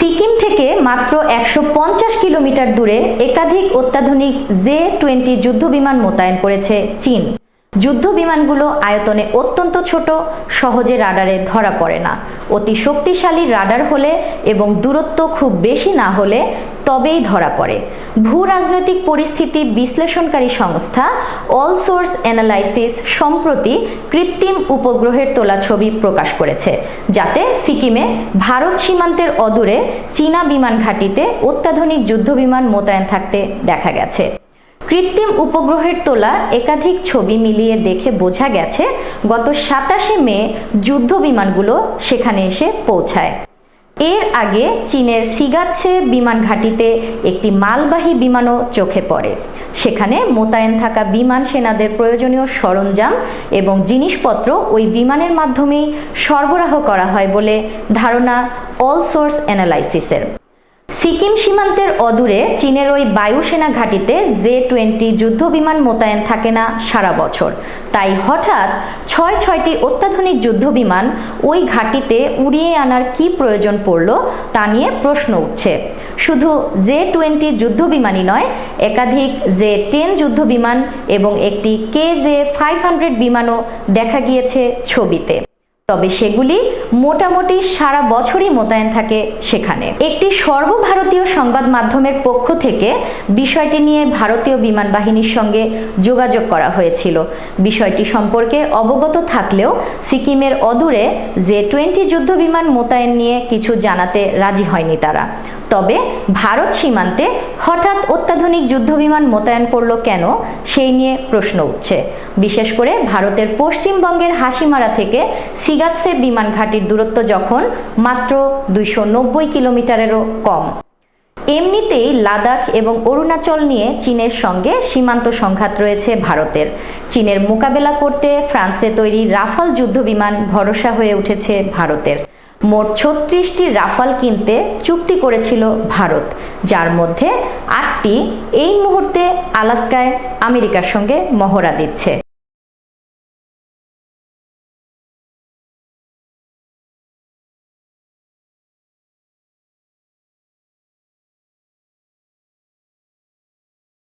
সিকিম থেকে মাত্র একশো পঞ্চাশ কিলোমিটার দূরে একাধিক অত্যাধুনিক জে টোয়েন্টি যুদ্ধবিমান মোতায়েন করেছে চীন। যুদ্ধ বিমানগুলো আয়তনে অত্যন্ত ছোট, সহজে রাডারে ধরা পড়ে না। অতি শক্তিশালী রাডার হলে এবং দূরত্ব খুব বেশি না হলে তবেই ধরা পড়ে। ভূ রাজনৈতিক পরিস্থিতি বিশ্লেষণকারী সংস্থা অল সোর্স অ্যানালাইসিস সম্প্রতি কৃত্রিম উপগ্রহের তোলা ছবি প্রকাশ করেছে, যাতে সিকিমে ভারত সীমান্তের অদূরে চীনা বিমান ঘাঁটিতে অত্যাধুনিক যুদ্ধবিমান মোতায়েন থাকতে দেখা গেছে। কৃত্রিম উপগ্রহের তোলা একাধিক ছবি মিলিয়ে দেখে বোঝা গেছে, গত সাতাশে মে যুদ্ধ বিমানগুলো সেখানে এসে পৌঁছায়। এর আগে চীনের সিগাচ্ছে বিমান ঘাঁটিতে একটি মালবাহী বিমানও চোখে পড়ে। সেখানে মোতায়েন থাকা বিমান সেনাদের প্রয়োজনীয় সরঞ্জাম এবং জিনিসপত্র ওই বিমানের মাধ্যমেই সরবরাহ করা হয় বলে ধারণা অল সোর্স অ্যানালাইসিসের সিকিম সীমান্তের অদূরে চীনের ওই বায়ুসেনা ঘাঁটিতে জে টোয়েন্টি যুদ্ধ বিমান মোতায়েন থাকে না সারা বছর। তাই হঠাৎ ছয় ছয়টি অত্যাধুনিক যুদ্ধ বিমান ওই ঘাঁটিতে উড়িয়ে আনার কি প্রয়োজন পড়ল তা নিয়ে প্রশ্ন উঠছে। শুধু জে টোয়েন্টি যুদ্ধ বিমানই নয়, একাধিক জে টেন যুদ্ধ বিমান এবং একটি কে জে ফাইভ হান্ড্রেড বিমানও দেখা গিয়েছে ছবিতে। তবে সেগুলি মোটামুটি সারা বছরই মোতায়েন থাকে সেখানে। একটি সর্বভারতীয় সংবাদ মাধ্যমের পক্ষ থেকে বিষয়টি নিয়ে ভারতীয় বিমান বাহিনীর সঙ্গে যোগাযোগ করা হয়েছিল। বিষয়টি সম্পর্কে অবগত থাকলেও সিকিমের অদূরে যে টোয়েন্টি যুদ্ধ বিমান মোতায়েন নিয়ে কিছু জানাতে রাজি হয়নি তারা। তবে ভারত সীমান্তে হঠাৎ অত্যাধুনিক যুদ্ধবিমান মোতায়েন করল কেন, সেই নিয়ে প্রশ্ন উঠছে। বিশেষ করে ভারতের পশ্চিমবঙ্গের হাসিমারা থেকে সিগাৎসে বিমান ঘাটির দূরত্ব যখন মাত্র দুইশো নব্বই কিলোমিটারেরও কম। এমনিতেই লাদাখ এবং অরুণাচল নিয়ে চীনের সঙ্গে সীমান্ত সংঘাত রয়েছে ভারতের। চীনের মোকাবেলা করতে ফ্রান্সে তৈরি রাফাল যুদ্ধবিমান ভরসা হয়ে উঠেছে ভারতের। মোট ছত্রিশটি রাফাল কিনতে চুক্তি করেছিল ভারত, যার মধ্যে আটটি এই মুহূর্তে আলাস্কায় আমেরিকার সঙ্গে মহড়া দিচ্ছে।